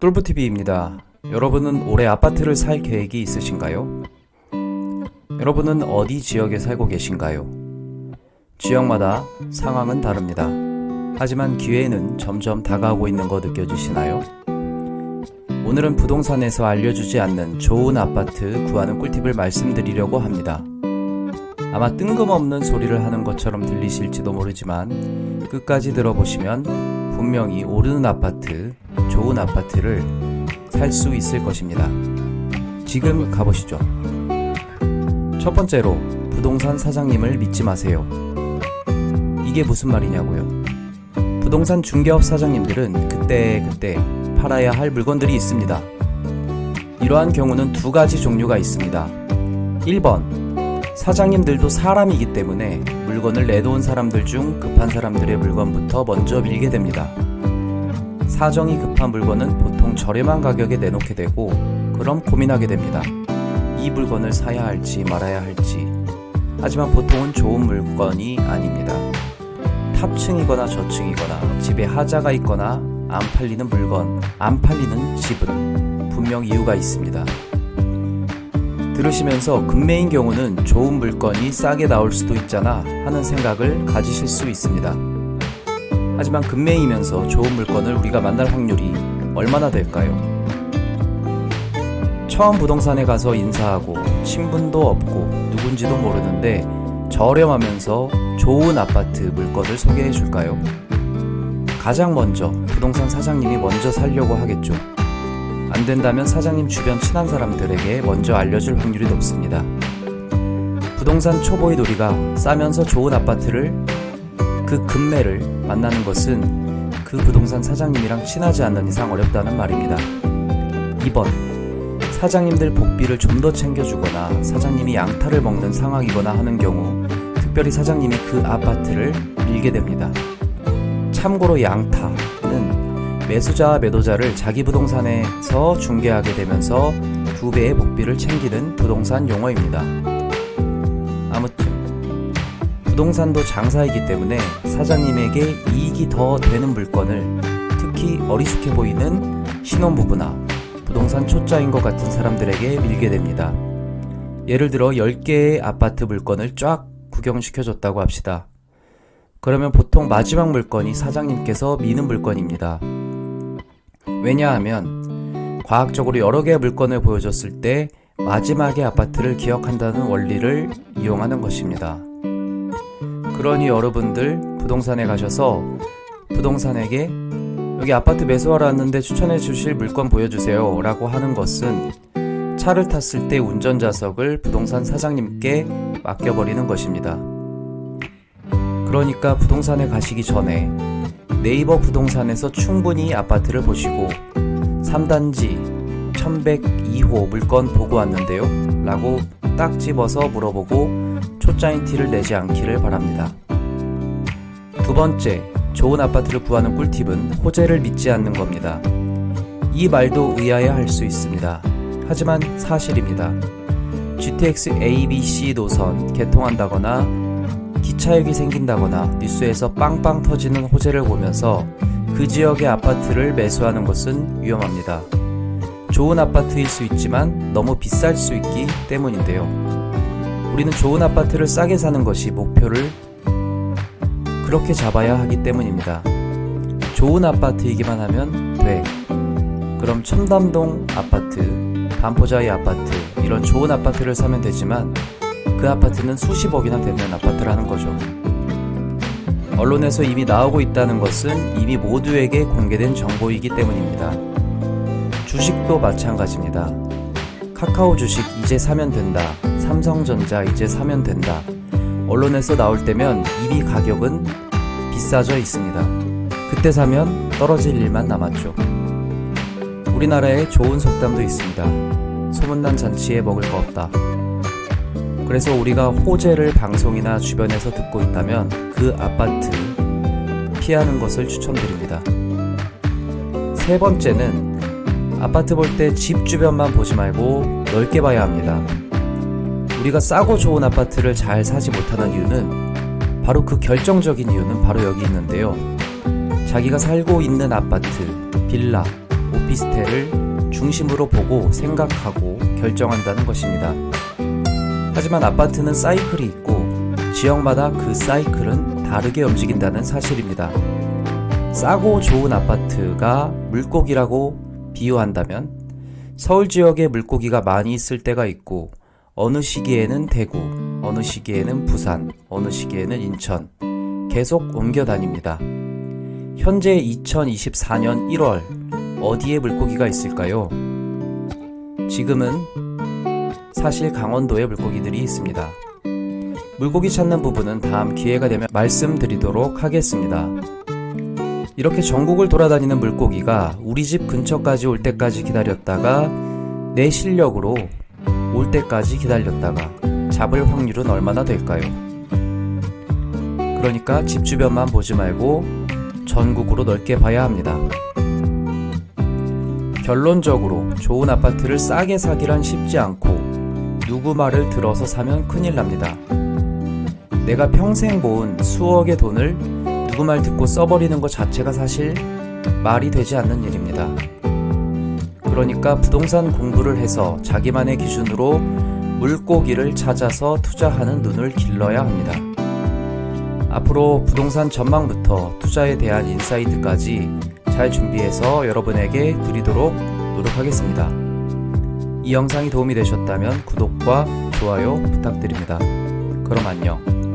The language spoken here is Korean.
똘부TV입니다. 여러분은 올해 아파트를 살 계획이 있으신가요? 여러분은 어디 지역에 살고 계신가요? 지역마다 상황은 다릅니다. 하지만 기회는 점점 다가오고 있는 거 느껴지시나요? 오늘은 부동산에서 알려주지 않는 좋은 아파트 구하는 꿀팁을 말씀드리려고 합니다. 아마 뜬금없는 소리를 하는 것처럼 들리실지도 모르지만 끝까지 들어보시면 분명히 오르는 아파트, 좋은 아파트를 살 수 있을 것입니다. 지금 가보시죠. 첫 번째로 부동산 사장님을 믿지 마세요. 이게 무슨 말이냐고요? 부동산 중개업 사장님들은 그때 그때 팔아야 할 물건들이 있습니다. 이러한 경우는 두 가지 종류가 있습니다. 1번 사장님들도 사람이기 때문에 물건을 내놓은 사람들 중 급한 사람들의 물건부터 먼저 밀게 됩니다. 사정이 급한 물건은 보통 저렴한 가격에 내놓게 되고 그럼 고민하게 됩니다. 이 물건을 사야 할지 말아야 할지. 하지만 보통은 좋은 물건이 아닙니다. 탑층이거나 저층이거나 집에 하자가 있거나 안 팔리는 물건, 안 팔리는 집은 분명 이유가 있습니다. 들으시면서 금매인 경우는 좋은 물건이 싸게 나올 수도 있잖아 하는 생각을 가지실 수 있습니다. 하지만 금매이면서 좋은 물건을 우리가 만날 확률이 얼마나 될까요? 처음 부동산에 가서 인사하고 친분도 없고 누군지도 모르는데 저렴하면서 좋은 아파트 물건을 소개해 줄까요? 가장 먼저 부동산 사장님이 먼저 살려고 하겠죠. 안 된다면 사장님 주변 친한 사람들에게 먼저 알려줄 확률이 높습니다. 부동산 초보의 놀이가 싸면서 좋은 아파트를 그 금매를 만나는 것은 그 부동산 사장님이랑 친하지 않는 이상 어렵다는 말입니다. 2번 사장님들 복비를 좀 더 챙겨주거나 사장님이 양타를 먹는 상황이거나 하는 경우 특별히 사장님이 그 아파트를 밀게 됩니다. 참고로 양타는 매수자와 매도자를 자기 부동산에서 중개하게 되면서 두 배의 복비를 챙기는 부동산 용어입니다. 부동산도 장사이기 때문에 사장님에게 이익이 더 되는 물건을 특히 어리숙해 보이는 신혼부부나 부동산 초짜인 것 같은 사람들에게 밀게 됩니다. 예를 들어 10개의 아파트 물건을 쫙 구경시켜줬다고 합시다. 그러면 보통 마지막 물건이 사장님께서 미는 물건입니다. 왜냐하면 과학적으로 여러 개의 물건을 보여줬을 때 마지막의 아파트를 기억한다는 원리를 이용하는 것입니다. 그러니 여러분들 부동산에 가셔서 부동산에게 여기 아파트 매수하러 왔는데 추천해 주실 물건 보여주세요 라고 하는 것은 차를 탔을 때 운전좌석을 부동산 사장님께 맡겨버리는 것입니다. 그러니까 부동산에 가시기 전에 네이버 부동산에서 충분히 아파트를 보시고 3단지 1102호 물건 보고 왔는데요 라고 딱 집어서 물어보고 초짜인 티를 내지 않기를 바랍니다. 두 번째, 좋은 아파트를 구하는 꿀팁은 호재를 믿지 않는 겁니다. 이 말도 의아해 할 수 있습니다. 하지만 사실입니다. GTX ABC 노선 개통한다거나 기차역이 생긴다거나 뉴스에서 빵빵 터지는 호재를 보면서 그 지역의 아파트를 매수하는 것은 위험합니다. 좋은 아파트일 수 있지만 너무 비쌀 수 있기 때문인데요. 우리는 좋은 아파트를 싸게 사는 것이 목표를 그렇게 잡아야 하기 때문입니다. 좋은 아파트이기만 하면 돼. 그럼 첨담동 아파트, 반포자이 아파트, 이런 좋은 아파트를 사면 되지만 그 아파트는 수십억이나 되는 아파트라는 거죠. 언론에서 이미 나오고 있다는 것은 이미 모두에게 공개된 정보이기 때문입니다. 주식도 마찬가지입니다. 카카오 주식 이제 사면 된다. 삼성전자 이제 사면 된다. 언론에서 나올 때면 이미 가격은 비싸져 있습니다. 그때 사면 떨어질 일만 남았죠. 우리나라에 좋은 속담도 있습니다. 소문난 잔치에 먹을 거 없다. 그래서 우리가 호재를 방송이나 주변에서 듣고 있다면 그 아파트 피하는 것을 추천드립니다. 세 번째는 아파트 볼 때 집 주변만 보지 말고 넓게 봐야 합니다. 우리가 싸고 좋은 아파트를 잘 사지 못하는 이유는 바로 그 결정적인 이유는 바로 여기 있는데요. 자기가 살고 있는 아파트, 빌라, 오피스텔을 중심으로 보고 생각하고 결정한다는 것입니다. 하지만 아파트는 사이클이 있고 지역마다 그 사이클은 다르게 움직인다는 사실입니다. 싸고 좋은 아파트가 물고기라고 비유한다면 서울 지역에 물고기가 많이 있을 때가 있고 어느 시기에는 대구, 어느 시기에는 부산, 어느 시기에는 인천 계속 옮겨 다닙니다. 현재 2024년 1월 어디에 물고기가 있을까요? 지금은 사실 강원도에 물고기들이 있습니다. 물고기 찾는 부분은 다음 기회가 되면 말씀드리도록 하겠습니다. 이렇게 전국을 돌아다니는 물고기가 우리 집 근처까지 올 때까지 기다렸다가 내 실력으로 올 때까지 기다렸다가 잡을 확률은 얼마나 될까요? 그러니까 집 주변만 보지 말고 전국으로 넓게 봐야 합니다. 결론적으로 좋은 아파트를 싸게 사기란 쉽지 않고 누구 말을 들어서 사면 큰일 납니다. 내가 평생 모은 수억의 돈을 누구 말 듣고 써버리는 것 자체가 사실 말이 되지 않는 일입니다. 그러니까 부동산 공부를 해서 자기만의 기준으로 물고기를 찾아서 투자하는 눈을 길러야 합니다. 앞으로 부동산 전망부터 투자에 대한 인사이트까지 잘 준비해서 여러분에게 드리도록 노력하겠습니다. 이 영상이 도움이 되셨다면 구독과 좋아요 부탁드립니다. 그럼 안녕.